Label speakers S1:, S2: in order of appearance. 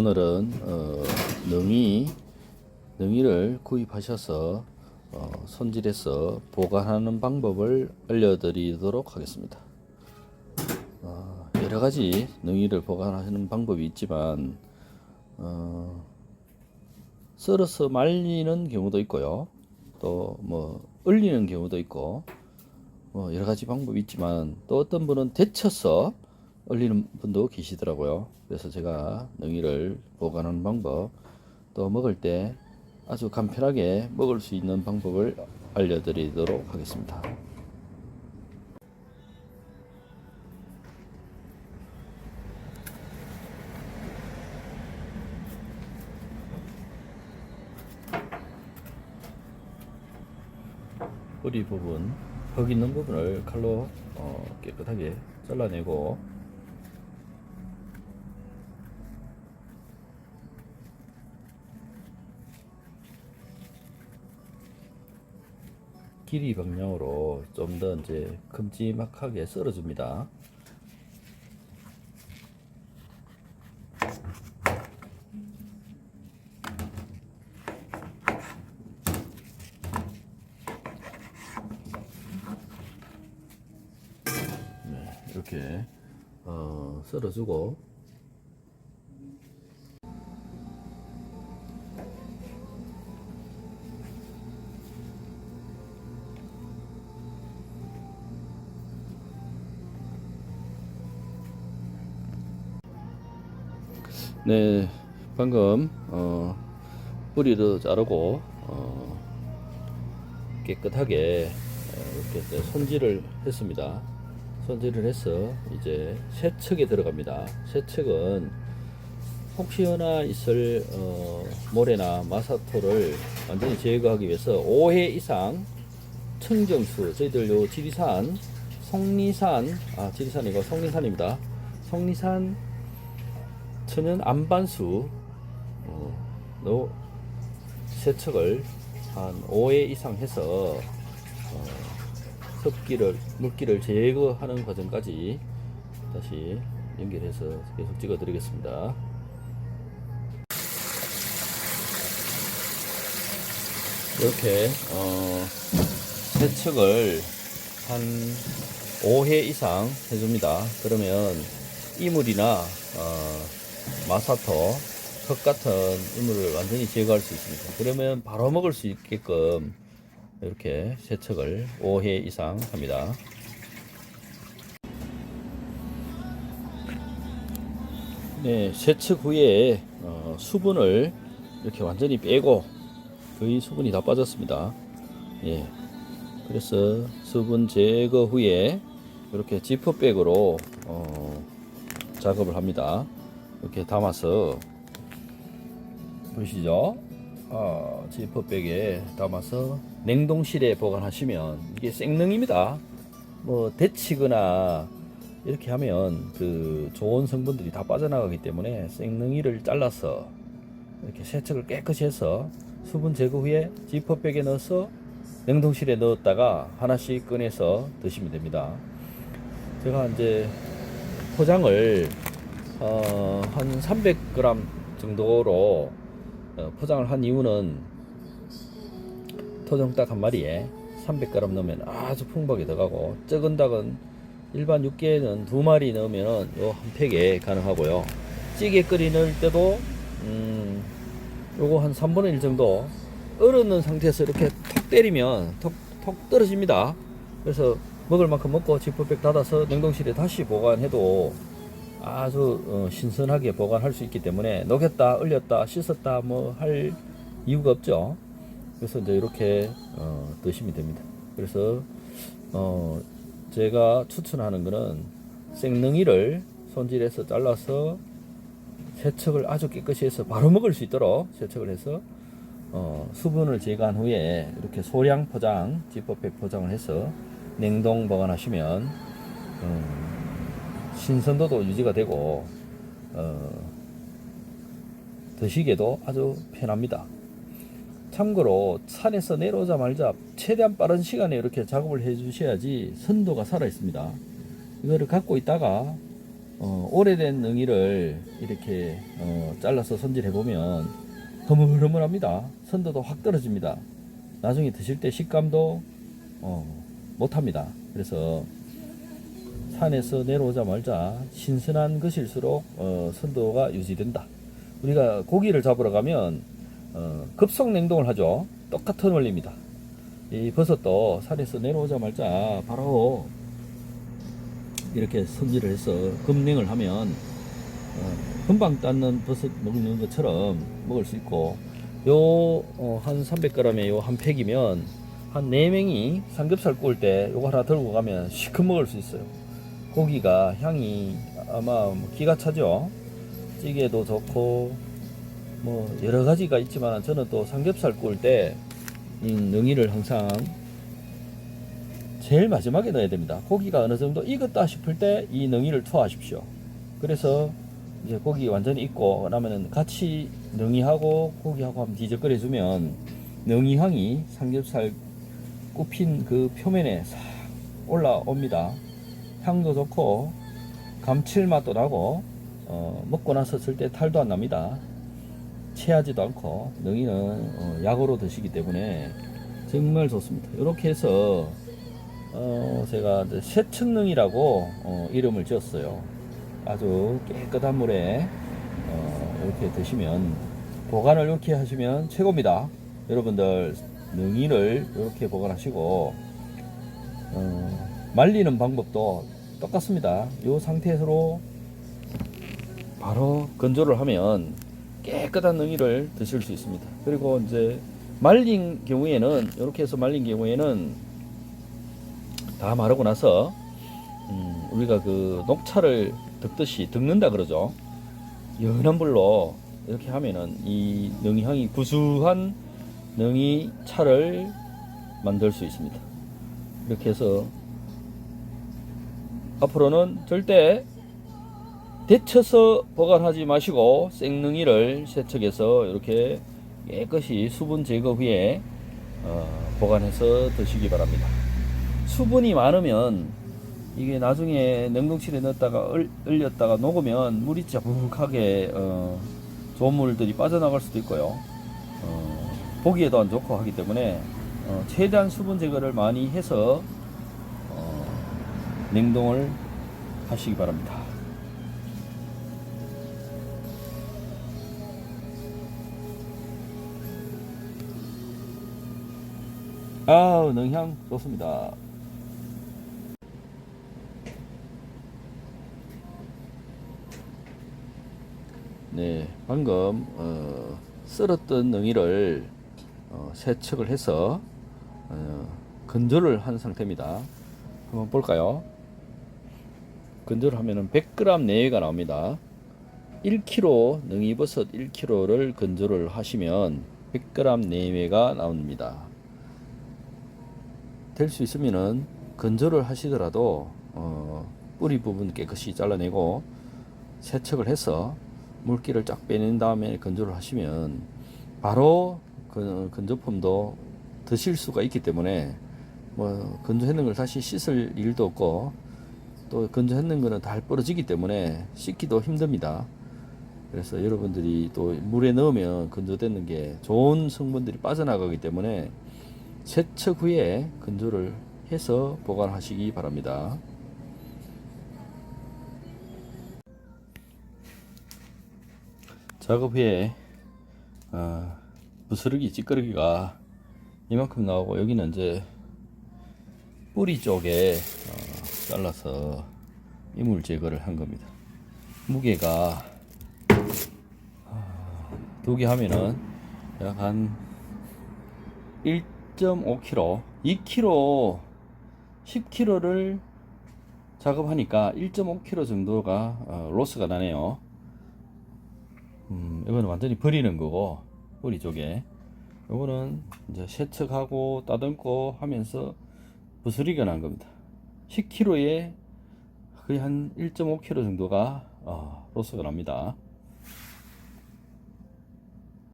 S1: 오늘은 어, 능이 능이를 구입하셔서 어, 손질해서 보관하는 방법을 알려드리도록 하겠습니다. 어, 여러 가지 능이를 보관하는 방법이 있지만 어, 썰어서 말리는 경우도 있고요. 또 뭐 얼리는 경우도 있고 뭐 여러 가지 방법이 있지만 또 어떤 분은 데쳐서 얼리는 분도 계시더라고요. 그래서 제가 능이를 보관하는 방법 또 먹을 때 아주 간편하게 먹을 수 있는 방법을 알려드리도록 하겠습니다. 뿌리 부분, 흙 있는 부분을 칼로 어, 깨끗하게 잘라내고 길이 방향으로 좀 더 이제 큼지막하게 썰어줍니다. 네, 어, 썰어주고 네, 방금 어, 뿌리를 자르고 어, 깨끗하게 어, 이렇게 손질을 했습니다. 손질을 해서 이제 세척에 들어갑니다. 세척은 혹시나 있을 어, 모래나 마사토를 완전히 제거하기 위해서 5회 이상 청정수 저희들 요 지리산 성리산 아 지리산이고 성리산입니다. 성리산 천연 안반수 어, 너 세척을 한 5회 이상 해서 어, 습기를 물기를 제거하는 과정까지 다시 연결해서 계속 찍어 드리겠습니다. 이렇게 어, 세척을 한 5회 이상 해줍니다. 그러면 이물이나 어, 마사토, 흙 같은 이물을 완전히 제거할 수 있습니다. 그러면 바로 먹을 수 있게끔 이렇게 세척을 5회 이상 합니다. 네, 세척 후에 어, 수분을 이렇게 완전히 빼고 거의 수분이 다 빠졌습니다. 예. 그래서 수분 제거 후에 이렇게 지퍼백으로 어, 작업을 합니다. 이렇게 담아서 보시죠. 어, 지퍼백에 담아서 냉동실에 보관하시면 이게 생능입니다. 뭐 데치거나 이렇게 하면 그 좋은 성분들이 다 빠져나가기 때문에 생능이를 잘라서 이렇게 세척을 깨끗이 해서 수분 제거 후에 지퍼백에 넣어서 냉동실에 넣었다가 하나씩 꺼내서 드시면 됩니다. 제가 이제 포장을 어, 한 300g 정도로 어, 포장을 한 이유는 토종닭 한 마리에 300g 넣으면 아주 풍부하게 들어가고 적은 닭은 일반 육개는 두 마리 넣으면 요한 팩에 가능하고요. 찌개 끓이는 때도 음, 요거 한 3분의 1 정도 얼었는 상태에서 이렇게 톡 때리면 톡, 톡 떨어집니다. 그래서 먹을 만큼 먹고 지퍼백 닫아서 냉동실에 다시 보관해도 아주 어, 신선하게 보관할 수 있기 때문에 녹였다, 얼렸다, 씻었다 뭐 할 이유가 없죠. 그래서 이제 이렇게 어, 드시면 됩니다. 그래서 어, 제가 추천하는 거는 생능이를 손질해서 잘라서 세척을 아주 깨끗이 해서 바로 먹을 수 있도록 세척을 해서 어, 수분을 제거한 후에 이렇게 소량 포장, 지퍼백 포장을 해서 냉동 보관하시면 음, 신선도도 유지가 되고 어, 드시기에도 아주 편합니다. 참고로 산에서 내려오자마자 최대한 빠른 시간에 이렇게 작업을 해 주셔야지 선도가 살아 있습니다. 이거를 갖고 있다가 어, 오래된 능이를 이렇게 어, 잘라서 손질해 보면 흐물흐물합니다. 선도도 확 떨어집니다. 나중에 드실 때 식감도 어, 못합니다. 그래서 산에서 내려오자마자 신선한 것일수록 어, 선도가 유지된다. 우리가 고기를 잡으러 가면 어, 급속 냉동을 하죠. 똑같은 원리입니다. 이 버섯도 산에서 내려오자마자 바로 이렇게 손질을 해서 급냉을 하면 어, 금방 땄는 버섯 먹는 것처럼 먹을 수 있고 요한 300g에 요 한 팩이면 한 4명이 삼겹살 구울 때 요거 하나 들고 가면 시큼 먹을 수 있어요. 고기가 향이 아마 뭐 기가 차죠. 찌개도 좋고 뭐 여러 가지가 있지만 저는 또 삼겹살 구울 때이 능이를 항상 제일 마지막에 넣어야 됩니다. 고기가 어느 정도 익었다 싶을 때 이 능이를 투하하십시오. 그래서 이제 고기 완전히 익고 그러면은 같이 능이하고 고기하고 한번 뒤적거려 주면 능이 향이 삼겹살 굽힌 그 표면에 싹 올라옵니다. 향도 좋고 감칠맛도 나고 어, 먹고 나서 절대 탈도 안 납니다. 체하지도 않고 능이는 어, 약으로 드시기 때문에 정말 좋습니다. 이렇게 해서 어, 제가 이제 새층능이라고 어, 이름을 지었어요. 아주 깨끗한 물에 어, 이렇게 드시면 보관을 이렇게 하시면 최고입니다. 여러분들 능이를 이렇게 보관하시고 어, 말리는 방법도 똑같습니다. 이 상태로 바로 건조를 하면 깨끗한 능이를 드실 수 있습니다. 그리고 이제 말린 경우에는 이렇게 해서 말린 경우에는 다 마르고 나서 음, 우리가 그 녹차를 득듯이 득는다 그러죠. 연한 불로 이렇게 하면은 이 능이 향이 구수한 능이 차를 만들 수 있습니다. 이렇게 해서 앞으로는 절대 데쳐서 보관하지 마시고 생능이를 세척해서 이렇게 깨끗이 수분 제거 후에 어, 보관해서 드시기 바랍니다. 수분이 많으면 이게 나중에 냉동실에 넣었다가 얼, 얼렸다가 녹으면 물이 자욱하게 어, 좋은 물들이 빠져나갈 수도 있고요. 어, 보기에도 안 좋고 하기 때문에 어, 최대한 수분 제거를 많이 해서 어, 냉동을 하시기 바랍니다. 아우 능향 좋습니다. 네, 방금 어, 썰었던 능이를 어, 세척을 해서 어, 건조를 한 상태입니다. 한번 볼까요? 건조를 하면은 100g 내외가 나옵니다. 1kg 능이버섯 1kg를 건조를 하시면 100g 내외가 나옵니다. 될 수 있으면은 건조를 하시더라도 어, 뿌리 부분 깨끗이 잘라내고 세척을 해서 물기를 쫙 빼낸 다음에 건조를 하시면 바로 그 건조품도 드실 수가 있기 때문에 뭐 건조했는 걸 다시 씻을 일도 없고 또 건조했는 거는 다 부러지기 때문에 씻기도 힘듭니다. 그래서 여러분들이 또 물에 넣으면 건조되는 게 좋은 성분들이 빠져나가기 때문에 세척 후에 건조를 해서 보관하시기 바랍니다. 작업 후에 어, 부스러기 찌꺼기가 이만큼 나오고 여기는 이제 뿌리 쪽에 어, 잘라서 이물 제거를 한 겁니다. 무게가 두 개 하면은 약 한 1.5kg, 2kg, 10kg를 작업하니까 1.5kg 정도가 어, 로스가 나네요. 음, 이거는 완전히 버리는 거고 뿌리 쪽에 이거는 이제 세척하고 따듬고 하면서 부스리가 난 겁니다. 10kg에 거의 한 1.5kg 정도가 어, 로스가 납니다.